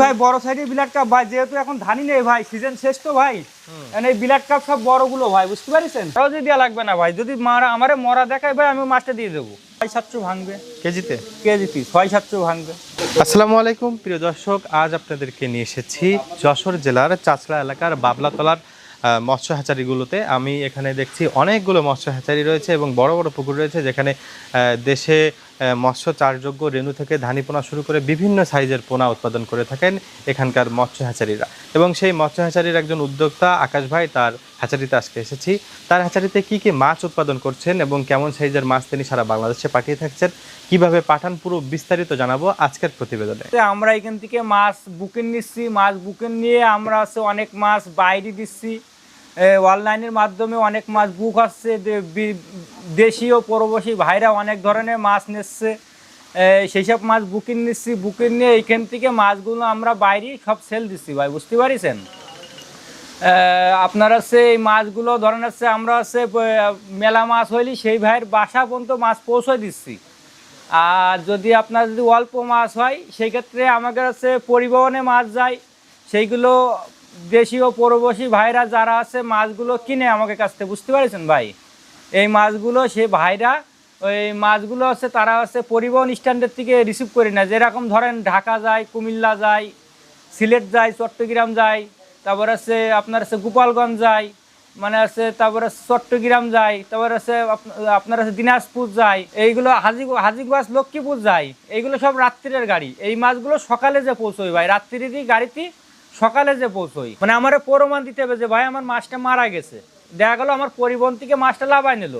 ভাই বড় সাইডের বিলাট কাপ ভাই যেহেতু এখন ধানই নেই ভাই সিজন শেষ তো ভাই। এখন এই বিলাট কাপ সব বড়গুলো ভাই বুঝতে পারিছেন? তাও যদি দেওয়া লাগবে না ভাই যদি মারা আমারে মরা দেখায় ভাই আমি মাছটা দিয়ে দেবো। ছয় সাতশো ভাঙবে। কেজিতে? কেজি ছয় সাতশো ভাঙবে। আসসালামু আলাইকুম প্রিয় দর্শক আজ আপনাদেরকে নিয়ে এসেছি যশোর জেলার চাচড়া এলাকার বাবলাতলার মৎস্য হ্যাচারিগুলোতে আমি এখানে দেখছি অনেকগুলো মৎস্য হ্যাচারি রয়েছে এবং বড় বড় পুকুর রয়েছে যেখানে দেশে মৎস্য চাষযোগ্য রেণু থেকে ধানি পোনা শুরু করে বিভিন্ন সাইজের পোনা উৎপাদন করে থাকেন এখানকার মৎস্য হ্যাচারিরা এবং সেই মৎস্য হ্যাচারির একজন উদ্যোক্তা আকাশ ভাই, তার হ্যাচারিতে আজকে এসেছি। তার হ্যাচারিতে কি কি মাছ উৎপাদন করছেন এবং কেমন সাইজের মাছ তিনি সারা বাংলাদেশে পাঠিয়ে থাকছেন, কীভাবে পাঠান পুরো বিস্তারিত জানাব আজকের প্রতিবেদনে। আমরা এখান থেকে মাছ বুকিং নিচ্ছি, মাছ বুকিং নিয়ে আমরা অনেক মাছ বাইরে দিচ্ছি। অনলাইনের মাধ্যমে অনেক মাছ বুক আসছে দেশীয় পরবাসী ভাইরা অনেক ধরনের মাছ নিচ্ছে। সেই সব মাছ বুকিং নিচ্ছি, বুকিং নিয়ে এইখান থেকে মাছগুলো আমরা বাইরে সব সেল দিচ্ছি ভাই, বুঝতে পারিছেন? আপনার হচ্ছে এই মাছগুলো, ধরেন হচ্ছে আমরা হচ্ছে মেলা মাছ হইলে সেই ভাইয়ের বাসা পর্যন্ত মাছ পৌঁছে দিচ্ছি। আর যদি আপনার যদি অল্প মাছ হয়, সেই ক্ষেত্রে আমাদের হচ্ছে পরিবহনে মাছ যায়, সেইগুলো দেশীয় পরবাসী ভাইরা যারা আছে, মাছগুলো কিনে আমাকে কাছ থেকে, বুঝতে পারছেন ভাই? এই মাছগুলো সে ভাইরা, ওই মাছগুলো আছে, তারা হচ্ছে পরিবহন স্ট্যান্ডের থেকে রিসিভ করে না যেরকম ধরেন ঢাকা যায়, কুমিল্লা যায়, সিলেট যায়, চট্টগ্রাম যায়, তারপর আছে আপনার হচ্ছে গোপালগঞ্জ যায় মানে আছে তারপর আছে চট্টগ্রাম যায়, তারপর আছে আপনার আছে দিনাজপুর যায়, এইগুলো হাজি হাজিগঞ্জ লক্ষ্মীপুর যায়, এইগুলো সব রাত্রির গাড়ি। এই মাছগুলো সকালে যে পৌঁছই ভাই রাত্রিরই গাড়িতে সকালে যে পৌঁছই মানে আমার প্রমাণ দিতে হবে যে ভাই আমার মাছটা মারা গেছে। দেখা গেলো আমার পরিবহন থেকে মাছটা লাভাই নিল।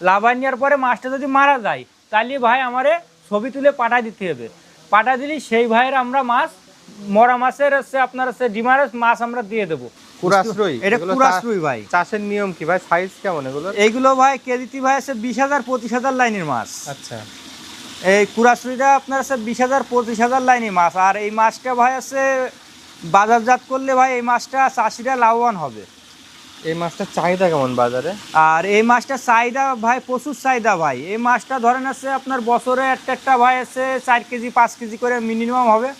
লাভাই নেওয়ার পরে মাছটা যদি মারা যায় তাহলে ভাই আমারে ছবি তুলে পাঠাই দিতে হবে। পাঠাই দিলে সেই ভাইয়ের আমরা মাছ মরা মাছের হচ্ছে আপনার হচ্ছে ডিমারের মাছ আমরা দিয়ে দেবো। এটা এগুলো ভাই। চাষের নিয়ম কি ভাই? সাইজ কেমন এগুলো এইগুলো ভাই কেজিটি ভাই আছে বিশ হাজার পঁচিশ হাজার লাইনের মাছ। আচ্ছা। এই কুরাশ্রীটা আপনার আছে বিশ হাজার পঁচিশ হাজার লাইনের মাছ। আর এই মাছটা ভাই আছে বাজারজাত করলে ভাই এই মাছটা চাষিরা লাভবান হবে। এই মাছটার চাহিদা কেমন বাজারে? আর এই মাছটার চাহিদা ভাই প্রচুর চাহিদা ভাই। এই মাছটা ধরেন আছে আপনার বছরে একটা একটা ভাই আছে চার কেজি পাঁচ কেজি করে মিনিমাম হবে।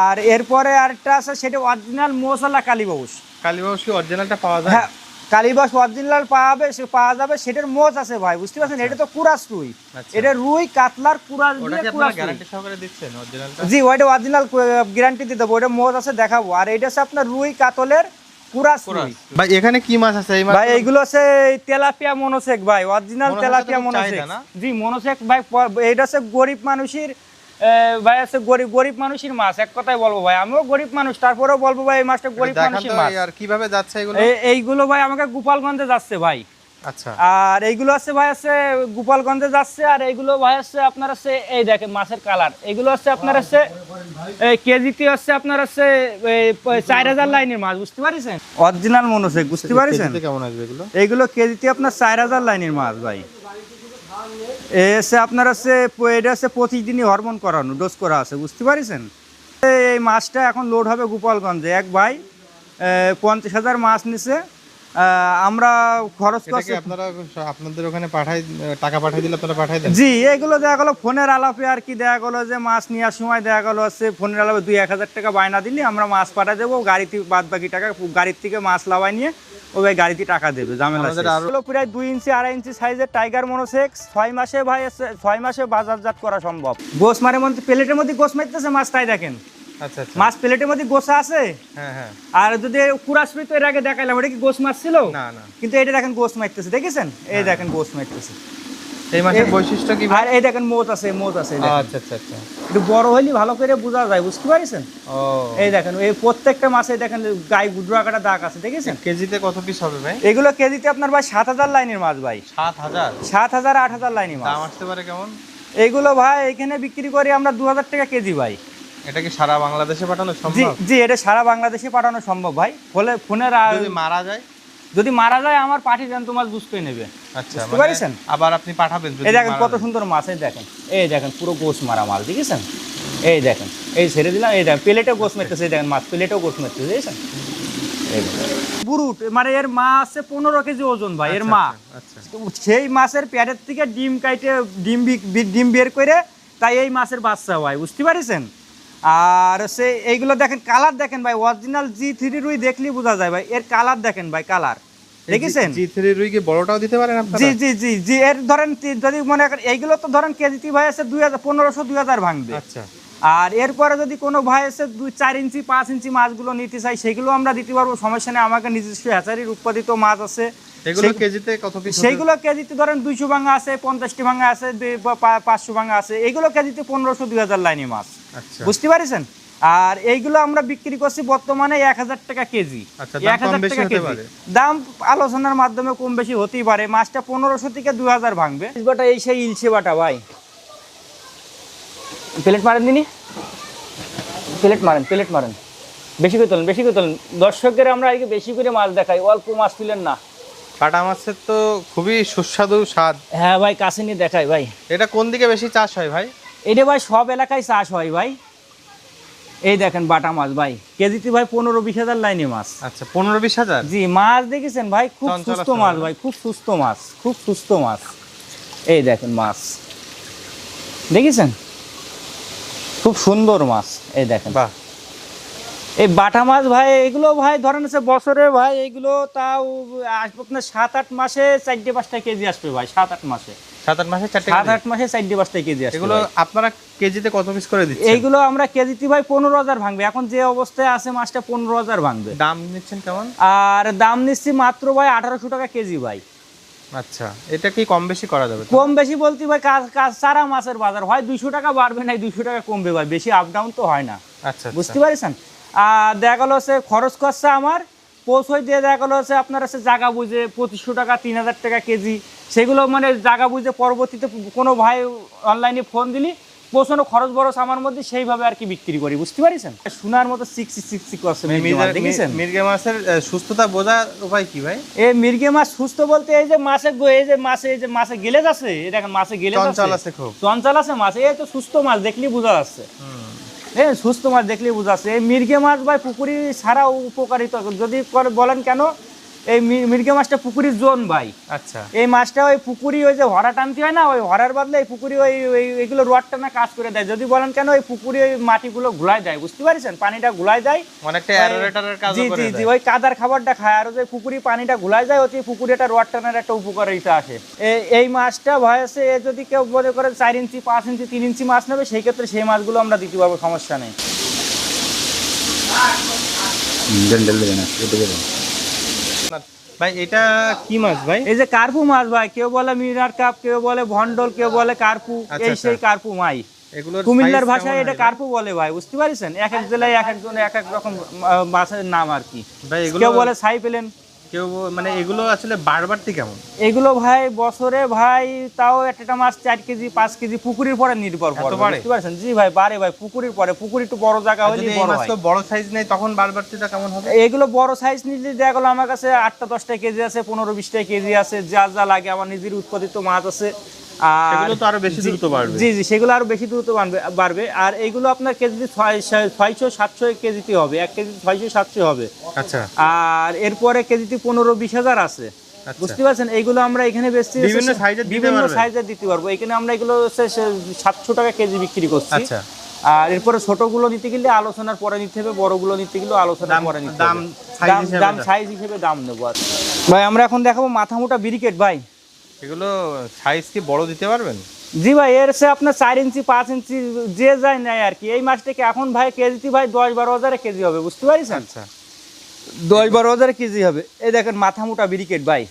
আর এরপরে আরেকটা আছে সেটা অরিজিনাল মশলা কালীবাউস। কালীবাবুস কি অরিজিনালটা পাওয়া যায়? হ্যাঁ কালীবাস অরিজিনাল পাওয়া সে পাওয়া যাবে সেটার মোজ আছে ভাই বুঝতে পারছেন? এটা তো কুরাস রুই আচ্ছা। এটা রুই কাতলার কুরাস দিয়ে কুরাস গ্যারান্টি সহকারে দিচ্ছেন অরিজিনালটা জি ওইটা অরিজিনাল গ্যারান্টি দিয়ে দেবো ওটা মোজ আছে দেখাবো। আর এটা আছে আপনার রুই কাতলের কুরাস রুই ভাই এখানে কি মাছ আছে? এই মাছ ভাই এইগুলো আছে তেলাপিয়া মনোসেক ভাই অরিজিনাল তেলাপিয়া মনোসেক। জি মনোসেক ভাই এটা আছে গরিব মানুষের ভাই আছে গরিব গরিব মানুষের মাছ এক কথাই বলব ভাই। আমিও গরিব মানুষ তারপরেও বলব ভাই এই মাছটা গরিব মানুষের মাছ। আর কীভাবে যাচ্ছে এগুলো? এইগুলো ভাই আমাকে গোপালগঞ্জে যাচ্ছে ভাই। আচ্ছা। আর এইগুলো আছে ভাই আছে গোপালগঞ্জে যাচ্ছে আর এইগুলো ভাই আছে আপনার আছে এই দেখেন মাছের কালার। এইগুলো আছে আপনার আছে এই কেজিতে হচ্ছে আপনার আছে চার হাজার লাইনের মাছ বুঝতে পারিছেন? অরিজিনাল মনোসেক বুঝতে পারিছেন? কেমন আসবে এগুলো? এইগুলো কেজিতে আপনার চার হাজার লাইনের মাছ ভাই। এসে আপনার আছে এটা আছে পঁচিশ দিনই হরমোন করানো ডোজ করা আছে বুঝতে পারিছেন? এই মাছটা এখন লোড হবে গোপালগঞ্জে। এক ভাই পঞ্চাশ হাজার মাছ নিছে আমরা খরচ করছি আপনারা আপনাদের ওখানে পাঠাই টাকা পাঠাই দিলে আপনারা পাঠাই দেন? জি এগুলো দেখা গেলো ফোনের আলাপে আর কি দেখা গেলো যে মাছ নেওয়ার সময় দেখা গেলো হচ্ছে ফোনের আলাপে দুই এক হাজার টাকা বায়না দিলে আমরা মাছ পাঠিয়ে দেবো গাড়িতে বাদ বাকি টাকা গাড়ির থেকে মাছ লাভাই নিয়ে ও ভাই গাড়িতে টাকা দেবে ঝামেলা প্রায় দুই ইঞ্চি আড়াই ইঞ্চি সাইজের টাইগার মনোসেক্স ছয় মাসে ভাই ছয় মাসে বাজারজাত করা সম্ভব। গোস মারের মধ্যে প্লেটের মধ্যে গোস মারতেছে মাছটাই দেখেন। আচ্ছা আচ্ছা। মাছ প্লেটের মধ্যে গোসা আছে? হ্যাঁ হ্যাঁ। আর যদি কুরাশপি তো এর আগে দেখাইলাম ওটা কি গোস মারছিল? না না। কিন্তু এটা দেখেন গোস মারতেছে দেখেছেন? এই দেখেন গোস মারতেছে। এই মাছের বৈশিষ্ট্য কি? আর এই দেখেন মোত আছে মোত আছে আচ্ছা আচ্ছা আচ্ছা। একটু বড় হইলে ভালো করে বোঝা যায় বুঝতে পারছেন? ও। এই দেখেন এই প্রত্যেকটা মাছে দেখেন গায়ে গুডরা কাটা দাগ আছে দেখেছেন? কেজিতে কত পিস হবে ভাই? এগুলো কেজিতে আপনার ভাই সাত হাজার লাইনের মাছ ভাই। সাত হাজার? সাত হাজার আট হাজার লাইনের মাছ। দাম আসতে পারে কেমন? এইগুলো ভাই এখানে বিক্রি করি আমরা দু হাজার টাকা কেজি ভাই। এটা কি সারা বাংলাদেশে পাঠানো সম্ভব? জি এটা সারা বাংলাদেশে পাঠানো সম্ভব ভাই। ফলে ফোনের আর- যদি মারা যায়? যদি মারা যায় আমার পাঠি জ্যান্ত মাছ বুঝতে নেবে। আচ্ছা বুঝতে মানে পারছেন? আবার আপনি পাঠাবেন এই দেখেন কত সুন্দর মাছ এই দেখেন। এই দেখেন পুরো গোস মারা মাছ দেখেছেন? এই দেখেন এই ছেড়ে দিলাম এই দেখেন প্লেটেও গোস মারতেছে এই দেখেন মাছ প্লেটেও গোস মারতেছে দেখেছেন? বুরুট মানে এর মা আছে পনেরো কেজি ওজন ভাই এর আচ্ছা, মা। আচ্ছা সেই মাছের প্যাডের থেকে ডিম কাইটে ডিম ডিম বের করে তাই এই মাছের বাচ্চা হয় বুঝতে পারিছেন? আর সে এইগুলো দেখেন কালার দেখেন ভাই অরিজিনাল জি থ্রি রুই দেখলেই বোঝা যায় ভাই এর কালার দেখেন ভাই কালার। দেখেছেন? জি থ্রি রুই কি বড়টাও দিতে পারেন আপনারা? জি জি জি জি এর ধরেন যদি মনে করেন এইগুলো তো ধরেন কেজিতে ভাই আছে দুই হাজার পনেরোশো দুই হাজার ভাঙবে। আচ্ছা। আর এরপরে যদি কোনো ভাই এসে দুই চার ইঞ্চি পাঁচ ইঞ্চি মাছগুলো নিতে চাই সেগুলো আমরা দিতে পারব সমস্যা নেই আমাকে নিজস্ব হ্যাচারির উৎপাদিত মাছ আছে। এগুলো কেজিতে কত পিস সেইগুলো কেজিতে ধরেন দুইশো ভাঙা আছে পঞ্চাশটি ভাঙা আছে পাঁচশো ভাঙা আছে এইগুলো কেজিতে পনেরোশো দুই হাজার লাইনে মাছ। আচ্ছা। বুঝতে পারছেন? আর এইগুলো আমরা বিক্রি করছি বর্তমানে এক হাজার টাকা কেজি। আচ্ছা, দাম এক হাজার টাকা কেজি। দাম আলোচনার মাধ্যমে কম বেশি হতেই পারে। মাছটা পনেরোশো থেকে দুই হাজার ভাঙবে। বাটা এই সেই ইলশে বাটা ভাই। প্লেট মারেন দিনি। প্লেট মারেন প্লেট মারেন। বেশি করে তোলেন বেশি করে তোলেন। দর্শকদের আমরা আজকে বেশি করে মাছ দেখাই। অল্প মাছ তুলেন না। কাটা মাছের তো খুবই সুস্বাদু স্বাদ। হ্যাঁ ভাই কাছে নিয়ে দেখাই ভাই। এটা কোন দিকে বেশি চাষ হয় ভাই? এটা ভাই সব এলাকায় চাষ হয় ভাই। এই দেখেন বাটা মাছ ভাই। কেজিতে ভাই পনেরো বিশ হাজার লাইনে মাছ। আচ্ছা পনেরো বিশ হাজার? জি মাছ দেখেছেন ভাই? খুব সুস্থ মাছ ভাই খুব সুস্থ মাছ খুব সুস্থ মাছ। এই দেখেন মাছ। দেখেছেন? খুব সুন্দর মাছ এই দেখেন। বাহ। এই বাটা মাছ ভাই এগুলো ভাই ধরেন হচ্ছে বছরে ভাই এগুলো তাও আসবে আপনার সাত আট মাসে চারটে পাঁচটা কেজি আসবে ভাই সাত আট মাসে। সাত আট মাসে চারটে সাত আট মাসে চারটে কেজি এগুলো আপনারা কেজিতে কত পিস করে দিচ্ছেন? এইগুলো আমরা কেজিতে ভাই পনেরো হাজার ভাঙবে। এখন যে অবস্থায় আছে মাছটা পনেরো হাজার ভাঙবে। দাম নিচ্ছেন কেমন? আর দাম নিচ্ছি মাত্র ভাই আঠারোশো টাকা কেজি ভাই। আচ্ছা এটা কি কম বেশি করা যাবে? কম বেশি বলতে ভাই কাজ কাজ সারা মাছের বাজার। হয় দুইশো টাকা বাড়বে না দুইশো টাকা কমবে ভাই। বেশি আপ ডাউন তো হয় না। আচ্ছা। বুঝতে পারছেন? আর দেখা গেলো হচ্ছে খরচ খরচা আমার পৌঁছই দিয়ে দেখা গেলো হচ্ছে আপনার হচ্ছে জায়গা বুঝে পঁচিশশো টাকা তিন হাজার টাকা কেজি। সেগুলো মানে জায়গা বুঝে পরবর্তীতে কোনো ভাই অনলাইনে ফোন দিলি পৌঁছানো খরচ বরচ আমার মধ্যে সেইভাবে আর কি বিক্রি করি বুঝতে পারিছেন? সোনার মতো সিক্সি সিক্সি করছে মির্গে দেখেছেন? মির্গে মাছের সুস্থতা বোঝার উপায় কি ভাই? এই মির্গে মাছ সুস্থ বলতে এই যে মাছে এই যে মাছে এই যে মাছে গেলে যাচ্ছে দেখেন মাছে গেলে চঞ্চল আছে খুব। চঞ্চল আছে মাছ এই তো সুস্থ মাছ দেখলেই বোঝা যাচ্ছে। এই সুস্থ মাছ দেখলেই বোঝা এই মির্গে মাছ বা পুকুরি ছাড়া উপকারিতা। যদি বলেন কেন? এই মি- মির্গে মাছটা পুকুরির জোন ভাই। আচ্ছা। এই মাছটা ওই পুকুরি ওই যে হরা টানতে হয় না ওই হরার বদলে এই পুকুরি ওই ওই এগুলো রোয়ার টানা কাজ করে দেয়। যদি বলেন কেন ওই পুকুরি ওই মাটিগুলো ঘুলাই দেয় বুঝতে পারছেন? পানিটা ঘুলাই দেয়। অনেকটা ওই- অ্যারোরেটরের কাজ জি করে জি জি ওই কাদার খাবারটা খায়। আর ওই পুকুরি পানিটা ঘুলাই যায় ওতে পুকুরে একটা রোয়ার টানার একটা উপকারিতা আসে। এই মাছটা ভয়েসে যদি কেউ মনে করে চার ইঞ্চি পাঁচ ইঞ্চি তিন ইঞ্চি মাছ নেবে সেই ক্ষেত্রে সেই মাছগুলো আমরা দিতে পারব সমস্যা নেই। ভাই এটা কি মাছ ভাই? এই যে কার্পু মাছ ভাই কেউ বলে মিনার কাপ কেউ বলে ভন্ডল কেউ বলে কার্পু আচ্ছা, এই সেই আচ্ছা। কার্পু মাই। কুমিল্লার ভাষায় এটা কার্পু বলে ভাই বুঝতে পারছেন? এক এক জেলায় এক একজন এক এক রকম মাছের নাম আর কি। কেউ বলে সাই পেলেন কেউ মানে এগুলো আসলে বারবারটি কেমন? এগুলো ভাই বছরে ভাই তাও একটা মাছ চার কেজি পাঁচ কেজি পুকুরির পরে নির্ভর করে? বুঝতে পারছেন? জি ভাই বাড়ে ভাই পুকুরির পরে পুকুর একটু বড় জায়গা হলে বড় মাছ তো বড় সাইজ নেই তখন বারবারটিটা কেমন হবে? এগুলো বড় সাইজ নিলে দেখা গেলো আমার কাছে আটটা দশটা কেজি আছে পনেরো বিশটা কেজি আছে যা যা লাগে আমার নিজের উৎপাদিত মাছ আছে। আর সেগুলো তো আরও বেশি দ্রুত বাড়বে। জি জি সেগুলো আরও বেশি দ্রুত বাড়বে আর এইগুলো আপনার কেজিতে ছয়শো সাতশো কেজিতে হবে। এক কেজি ছয়শো সাতশো হবে। আচ্ছা। আর এরপরে কেজিতে পনেরো বিশ হাজার আছে। আচ্ছা। বুঝতে পারছেন? এইগুলো আমরা এখানে বেচছি বিভিন্ন সাইজের দিতে পারব। এখানে আমরা এগুলো হচ্ছে সাতশো টাকা কেজি বিক্রি করছি। আচ্ছা। আর এরপরে ছোটগুলো নিতে গেলে আলোচনার পরে নিতে হবে বড়গুলো নিতে গেলে আলোচনার পরে নিতে হবে। দাম। সাইজ হিসেবে দাম নেব আর ভাই আমরা এখন দেখাবো মাথা মোটা বিরিকেট ভাই। এগুলো সাইজ কি বড় দিতে পারবেন? জি ভাই এর সে আপনার চার ইঞ্চি পাঁচ ইঞ্চি যে যায় নেয় আর কি। এই মাছটাকে এখন ভাই কেজিতে ভাই দশ বারো হাজারে কেজি হবে বুঝতে পারছেন? আচ্ছা। দশ বারো হাজার কেজি হবে। এই দেখেন মাথা মোটা বিরিকেট ভাই।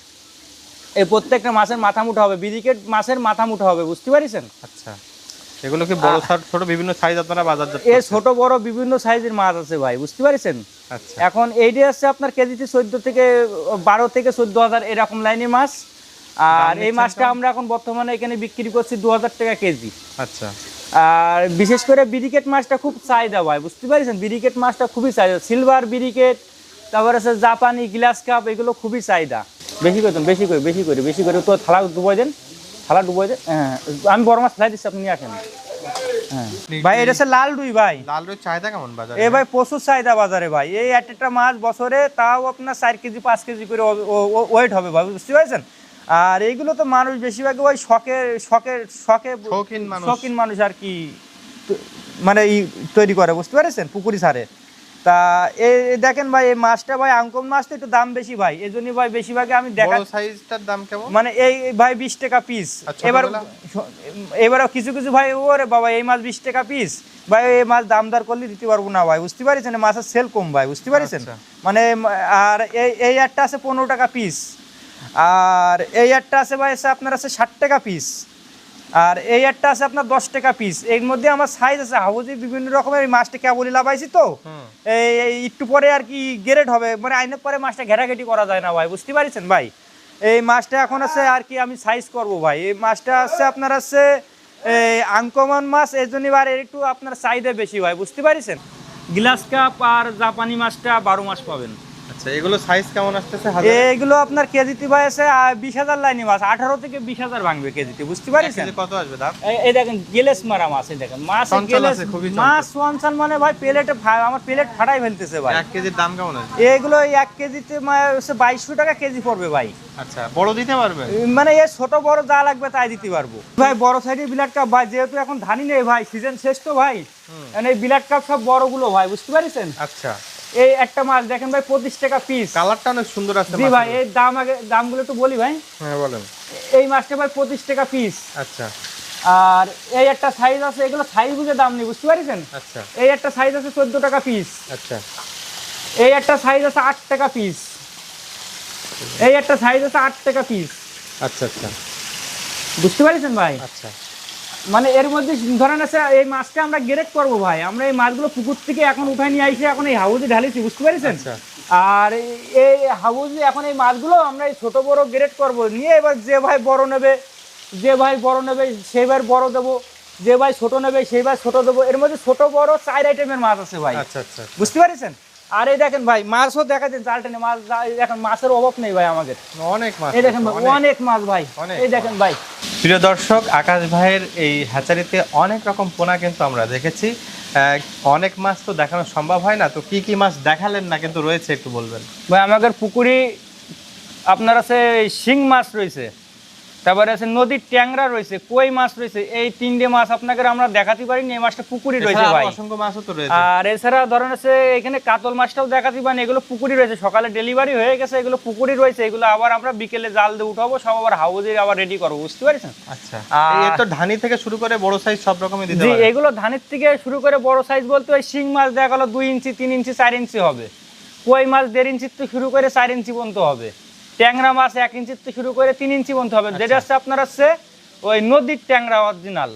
এই প্রত্যেকটা মাছের মাথা মুঠা হবে। বিরিকেট মাছের মাথা মুঠা হবে বুঝতে পারিছেন? আচ্ছা। এগুলো কি বড় ছোট- ছোট বিভিন্ন সাইজ আপনারা বাজার এ ছোট বড় বিভিন্ন সাইজের মাছ আছে ভাই বুঝতে পারিছেন? আচ্ছা। এখন এইটা আছে আপনার কেজিতে চোদ্দ থেকে বারো থেকে চোদ্দ হাজার এরকম লাইনের মাছ। আর এই মাছটা আমরা এখন বর্তমানে এখানে বিক্রি করছি দু হাজার টাকা কেজি। আচ্ছা। আর বিশেষ করে বিরিকেট মাছটা খুব চাহিদা ভাই বুঝতে পারছেন? বিরিকেট মাছটা খুবই চাহিদা। সিলভার বিরিকেট তারপর আছে জাপানি গ্লাস কাপ এগুলো খুবই চাহিদা। বেশি করে বেশি করে বেশি করে বেশি করে। তো থালা ডুবাই দেন থালা ডুবাই দেন। হ্যাঁ আমি বড় মাছ ফেলাই দিচ্ছি আপনি আসেন। হ্যাঁ। ভাই এটা হচ্ছে লাল রুই ভাই। লাল রুই চাহিদা কেমন বাজারে? এ ভাই প্রচুর চাহিদা বাজারে ভাই। এই এক একটা মাছ বছরে তাও আপনার চার কেজি পাঁচ কেজি করে ওয়েট হবে ভাই বুঝতে পারছেন? আর এইগুলো তো মানুষ বেশিরভাগ ওই শখের শখের শখে শৌখিন মানুষ। আর কি মানে তৈরি করে বুঝতে পেরেছেন? পুকুরি ছাড়ে তা এই দেখেন ভাই এই মাছটা ভাই আঙ্কন মাছটা একটু দাম বেশি ভাই। এই জন্যই ভাই বেশিরভাগে আমি দেখা সাইজটার দাম কেমন? মানে এই ভাই বিশ টাকা পিস এবার ছোটগুলা? এবার কিছু কিছু ভাই ওরে বাবা এই মাছ বিশ টাকা পিস ভাই এই মাছ দাম দর করলে দিতে পারব না ভাই বুঝতে পারছেন? মাছের সেল কম ভাই বুঝতে পারছেন? আচ্ছা। মানে আর এই এই একটা আছে পনেরো টাকা পিস আর এই একটা আছে ভাই আছে আপনার আছে ষাট টাকা পিস আর এই একটা আছে আপনার দশ টাকা পিস এর মধ্যে আমার সাইজ আছে হাউজি বিভিন্ন রকমের এই মাছটা কেবলই লাভাইছি তো? এই একটু পরে আর কি গ্রেড হবে মানে আইনের পরে মাছটা ঘেরাঘেটি করা যায় না ভাই বুঝতে পারছেন ভাই? এই মাছটা এখন আছে আর কি আমি সাইজ করব ভাই। এই মাছটা আছে আপনার আছে এই আঙ্কমন মাছ এই জন্য এবার একটু আপনার চাহিদা বেশি ভাই বুঝতে পারছেন? গ্লাস কাপ আর জাপানি মাছটা বারো মাস পাবেন। আচ্ছা এগুলো সাইজ কেমন আসতেছে হাজারে? আপনার কেজিতে ভাই আছে বিশ হাজার লাইনি মাছ আঠারো থেকে বিশ হাজার ভাঙবে কেজিতে বুঝতে এক কত আসবে দাম? এই- এই দেখেন গেলেস মারা মাছ এই দেখেন। মাছ গেলেস আছে, খুবই চঞ্চল। মাছ ওয়ানসান মানে ভাই প্লেটে আমার প্লেট ফাটাই ফেলতেছে ভাই। এক কেজির দাম কেমন আসবে? এগুলো এক কেজিতে হচ্ছে বাইশশো টাকা কেজি পড়বে ভাই। আচ্ছা বড় দিতে পারবেন মানে এ ছোট বড় যা লাগবে তাই দিতে পারব। ভাই বড় সাইডের বিলাট কাপ ভাই যেহেতু এখন ধানি নেই ভাই সিজন শেষ তো ভাই। এখন এই বিলাট কাপ সব বড়গুলো ভাই বুঝতে পারছেন? আচ্ছা। এই একটা মাছ দেখেন ভাই পঁচিশ টাকা পিস কালারটা অনেক সুন্দর আছে জি ভাই। এই দাম আগে দামগুলো একটু বলি ভাই। হ্যাঁ বলেন। এই মাছটা ভাই পঁচিশ টাকা পিস আচ্ছা। আর এই একটা সাইজ আছে এগুলো সাইজ বুঝে দাম নেই বুঝতে পারছেন? আচ্ছা। এই একটা সাইজ আছে চোদ্দ টাকা পিস আচ্ছা। এই একটা সাইজ আছে আট টাকা পিস এই একটা সাইজ আছে আট টাকা পিস আচ্ছা আচ্ছা। বুঝতে পারছেন ভাই? আচ্ছা। মানে এর মধ্যে ধরেন আছে এই মাছটা আমরা গ্রেড করব ভাই। আমরা এই মাছগুলো পুকুর থেকে এখন উঠাই নিয়ে আইসে এখন এই হাউজে ঢালিছি বুঝতে পারছেন? আচ্ছা। আর এই- এই হাউজে এখন এই মাছগুলো আমরা এই ছোট বড় গ্রেড করব। নিয়ে এবার যে ভাই বড় নেবে যে ভাই বড় নেবে সেই ভাই বড় দেবো। যে ভাই ছোট নেবে সেই ভাই ছোট দেবো। এর মধ্যে ছোট বড় চার আইটেমের মাছ আছে ভাই। আচ্ছা আচ্ছা। বুঝতে পারছেন? আর এই দেখেন ভাই মাছও দেখাচ্ছেন চার টেনে মাছ এই দেখেন মাছের অভাব নেই ভাই আমাদের। অনেক মাছ এই দেখেন অনেক। মাছ ভাই এই দেখেন ভাই। প্রিয় দর্শক আকাশ ভাইয়ের এই হ্যাচারিতে অনেক রকম পোনা কিন্তু আমরা দেখেছি। আহ, অনেক মাছ তো দেখানো সম্ভব হয় না তো কি কি মাছ দেখালেন না কিন্তু রয়েছে একটু বলবেন? ভাই আমাদের পুকুরে আপনার আছে শিং মাছ রয়েছে। তারপরে আছে নদীর ট্যাংরা রয়েছে কই মাছ রয়েছে এই তিনটে মাছ আপনাকে আমরা দেখাতে পারিনি এই মাছটা পুকুরি রয়েছে ভাই। অসংখ্য মাছও তো রয়েছে। আর এছাড়া ধরেন আছে এখানে কাতল মাছটাও দেখাতে পারেন এগুলো পুকুরি রয়েছে সকালে ডেলিভারি হয়ে গেছে এগুলো পুকুরি রয়েছে এগুলো আবার আমরা বিকেলে জাল দিয়ে উঠাবো সব আবার হাউজে আবার রেডি করব বুঝতে পারছেন? আচ্ছা এই তো ধানি থেকে শুরু করে বড় সাইজ সব রকমই দিতে জি এগুলো ধানের থেকে শুরু করে বড় সাইজ বলতে ওই শিং মাছ দেখা গেলো দুই ইঞ্চি তিন ইঞ্চি চার ইঞ্চি হবে। কই মাছ দেড় ইঞ্চির থেকে শুরু করে চার ইঞ্চি পর্যন্ত হবে। ট্যাংরা মাছ এক ইঞ্চির থেকে শুরু করে তিন ইঞ্চি পর্যন্ত হবে। যেটা হচ্ছে আপনার হচ্ছে ওই নদীর ট্যাংরা অরিজিনাল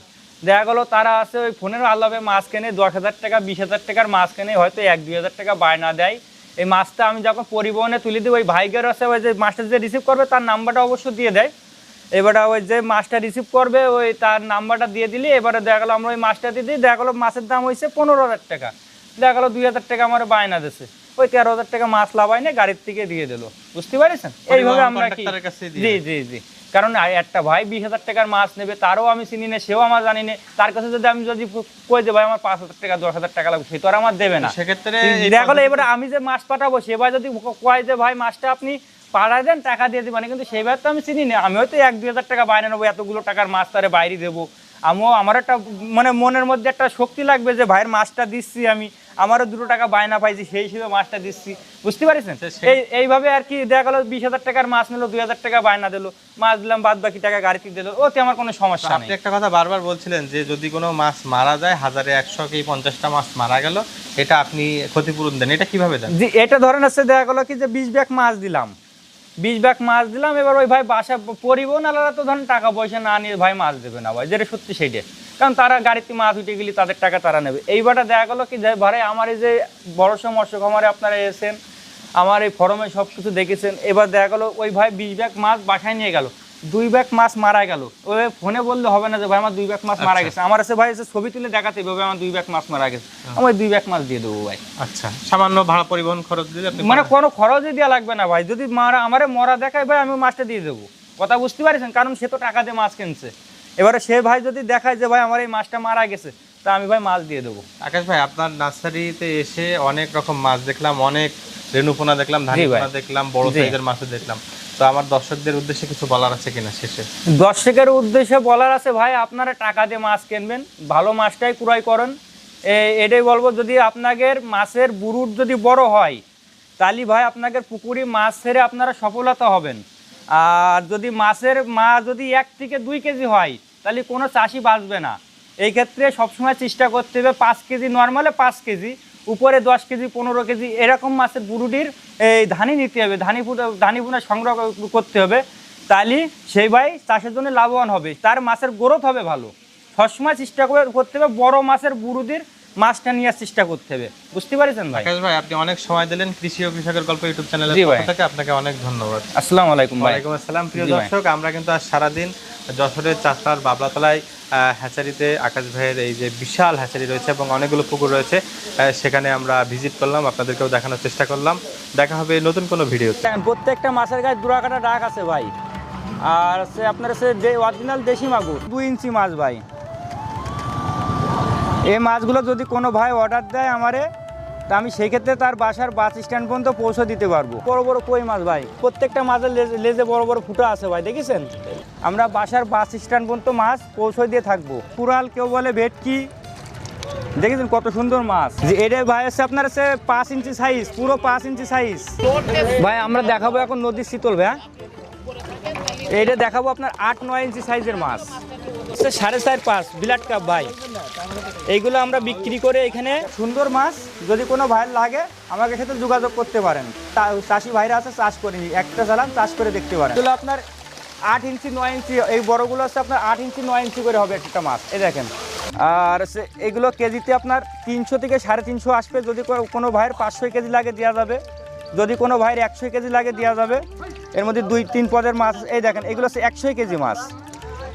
দেখা গেলো তারা আছে ওই ফোনের আলাপে মাছ কেনে দশ হাজার টাকা বিশ হাজার টাকার মাছ কেনে হয়তো এক দুই হাজার টাকা বায়না দেয়। এই মাছটা আমি যখন পরিবহনে তুলে দিই ওই ভাইগের আছে ওই যে মাছটা যে রিসিভ করবে তার নাম্বারটা অবশ্য দিয়ে দেয়। এবারে ওই যে মাছটা রিসিভ করবে ওই তার নাম্বারটা দিয়ে দিলে এবারে দেখা গেলো আমরা ওই মাছটা দিয়ে দিই দেখা গেলো মাছের দাম হয়েছে পনেরো হাজার টাকা। দেখা গেলো দুই হাজার টাকা আমার বায়না দিছে। ওই তেরো হাজার টাকা মাছ লাভাই না গাড়ির থেকে দিয়ে দিল। বুঝতে পারছেন? এইভাবে আমরা কি জি জি জি। কারণ একটা ভাই বিশ হাজার টাকার মাছ নেবে তারও আমি চিনি না সেও আমার জানি না। তার কাছে যদি আমি যদি কই যে ভাই আমার পাঁচ হাজার টাকা দশ হাজার টাকা লাগবে সে তো আর আমার দেবে না। সেক্ষেত্রে দেখা গেলো এবারে আমি যে মাছ পাঠাবো সেবার যদি কয় যে ভাই মাছটা আপনি পাঠায় দেন টাকা দিয়ে দিবেন কিন্তু সেবার তো আমি চিনি না। আমি হয়তো এক দুই হাজার টাকা বাইরে নেব এতগুলো টাকার মাছ তারে বাইরে দেবো। আমিও আমার একটা মানে মনের মধ্যে একটা শক্তি লাগবে যে ভাইয়ের মাছটা দিচ্ছি আমি। আমারও দুটো টাকা বায়না পাইছি সেই হিসেবে মাছটা দিচ্ছি। বুঝতে পারছেন? এই এইভাবে আর কি দেখা গেলো বিশ হাজার টাকার মাছ নিলো দুই হাজার টাকা বায়না দিলো মাছ দিলাম বাদ বাকি টাকা গাড়ি থেকে দিল ওতে আমার কোনো সমস্যা আপনি একটা কথা বারবার বলছিলেন যে যদি কোনো মাছ মারা যায় হাজারে একশো কি পঞ্চাশটা মাছ মারা গেল এটা আপনি ক্ষতিপূরণ দেন এটা কীভাবে দেন? জি এটা ধরেন হচ্ছে দেখা গেলো কি যে বিশ ব্যাগ মাছ দিলাম। বিশ ব্যাগ মাছ দিলাম এবার ওই ভাই বাসা পরিবহন আলাদা তো ধরেন টাকা পয়সা না নিয়ে ভাই মাছ দেবে না ভাই যেটা সত্যি সেইটা কারণ তারা গাড়িতে মাছ উঠে গেলে তাদের টাকা তারা নেবে। এইবারটা দেখা গেলো কি যে ভাই আমার এই যে বড় সমস্যা খামারে আপনারা এসেছেন আমার এই ফরমে সব কিছু দেখেছেন এবার দেখা গেলো ওই ভাই বিশ ব্যাগ মাছ বাসায় নিয়ে গেল দুই ব্যাগ মাছ মারা গেল। ওই ফোনে বললে হবে না যে ভাই আমার দুই ব্যাগ মাছ মারা গেছে। আমার আছে ভাই এসে ছবি তুলে দেখাতে হবে আমার দুই ব্যাগ মাছ মারা গেছে। আমার দুই ব্যাগ মাছ দিয়ে দেবো ভাই। আচ্ছা সামান্য ভাড়া পরিবহন খরচ দিলে মানে কোনো খরচই দেওয়া লাগবে না ভাই। যদি মারা আমারে মরা দেখায় ভাই আমি মাছটা দিয়ে দেবো। কথা বুঝতে পারছেন? কারণ সে তো টাকা দিয়ে মাছ কিনছে। এবারে সে ভাই যদি দেখায় যে ভাই আমার এই মাছটা মারা গেছে তা আমি ভাই মাছ দিয়ে দেবো। আকাশ ভাই আপনার নার্সারিতে এসে অনেক রকম মাছ দেখলাম অনেক রেণুপোনা দেখলাম ধানি জি ভাই। পোনা দেখলাম বড়। সাইজের মাছও দেখলাম। তো আমার দর্শকদের উদ্দেশ্যে কিছু বলার আছে কিনা শেষে? দর্শকের উদ্দেশ্যে বলার আছে ভাই আপনারা টাকা দিয়ে মাছ কিনবেন ভালো মাছটাই ক্রয় করেন। এটাই বলব যদি আপনাদের মাছের বুরুট যদি বড় হয় তাহলে ভাই আপনাদের পুকুরি মাছ ছেড়ে আপনারা সফলতা হবেন। আর যদি মাছের মা যদি এক থেকে দুই কেজি হয় তাহলে কোনো চাষি বাঁচবে না। এই ক্ষেত্রে সবসময় চেষ্টা করতে হবে পাঁচ কেজি নর্মালে পাঁচ কেজি উপরে দশ কেজি পনেরো কেজি এরকম মাছের বুরুটির এই ধানি নিতে হবে ধানি ধানি ফুটা সংগ্রহ করতে হবে। তাহলে সেই ভাই চাষের জন্য লাভবান হবে তার মাছের গ্রোথ হবে ভালো। সবসময় চেষ্টা করে করতে হবে বড় মাছের বুরুদির মাছটা নেওয়ার চেষ্টা করতে হবে। বুঝতে পারছেন ভাই? ভাই আপনি অনেক সময় দিলেন কৃষি ও কৃষকের গল্প ইউটিউব চ্যানেলের জি থেকে। আপনাকে অনেক ধন্যবাদ। আসসালামু আলাইকুম ভাই। ওয়ালাইকুম আসসালাম। প্রিয় দর্শক আমরা কিন্তু আজ সারাদিন যশোরের চাষলার বাবলাতলায় হ্যাচারিতে আকাশ ভাইয়ের এই যে বিশাল হ্যাচারি রয়েছে এবং অনেকগুলো পুকুর রয়েছে সেখানে আমরা ভিজিট করলাম, আপনাদেরকেও দেখানোর চেষ্টা করলাম। দেখা হবে নতুন কোনো ভিডিও প্রত্যেকটা মাছের গায়ে দুরাকাটা ডাক আছে ভাই। আর সে আপনার সে অরিজিনাল দেশি মাগুর, দুই ইঞ্চি মাছ ভাই। এই মাছগুলো যদি কোনো ভাই অর্ডার দেয় আমারে তা আমি সেই ক্ষেত্রে তার বাসার বাস স্ট্যান্ড পর্যন্ত পৌঁছে দিতে পারব। বড় বড় কই মাছ ভাই? প্রত্যেকটা মাছের লেজে- বড় বড় ফুটো আছে ভাই, দেখেছেন? আমরা বাসার বাস স্ট্যান্ড পর্যন্ত মাছ পৌঁছে দিয়ে থাকব। কুড়াল কেউ বলে ভেটকি। দেখেছেন কত সুন্দর মাছ। যে এটা ভাই আছে আপনার হচ্ছে পাঁচ ইঞ্চি সাইজ পুরো পাঁচ ইঞ্চি সাইজ ভাই, আমরা দেখাবো এখন নদীর শীতল, ভাই এইটা দেখাবো আপনার আট নয় ইঞ্চি সাইজের মাছ। হচ্ছে সাড়ে চার পাঁচ বিলাট কাপ ভাই। এইগুলো আমরা বিক্রি করে এখানে সুন্দর মাছ যদি কোনো ভাইয়ের লাগে আমাকে সাথে যোগাযোগ করতে পারেন। তা- চাষি ভাইরা আছে চাষ করে। একটা চালান চাষ করে দেখতে পারেন। এগুলো আপনার আট ইঞ্চি নয় ইঞ্চি এই বড়গুলো হচ্ছে আপনার আট ইঞ্চি নয় ইঞ্চি করে হবে একটা মাছ। এই দেখেন। আর এগুলো কেজিতে আপনার তিনশো থেকে সাড়ে তিনশো আসবে। যদি কোনো ভাইয়ের পাঁচশো কেজি লাগে দেওয়া যাবে। যদি কোনো ভাইয়ের একশো কেজি লাগে দেওয়া যাবে। এর মধ্যে দুই তিন পদের মাছ এই দেখেন এগুলো হচ্ছে একশো কেজি মাছ।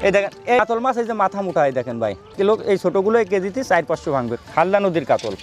এই দেখেন, এই কাতল মাছ এই যে মাথা মুঠা এই দেখেন ভাই। লোক, এই ছোটোগুলো এই কেজিতে চার পাঁচশো ভাঙবে। হালদা নদীর কাতল।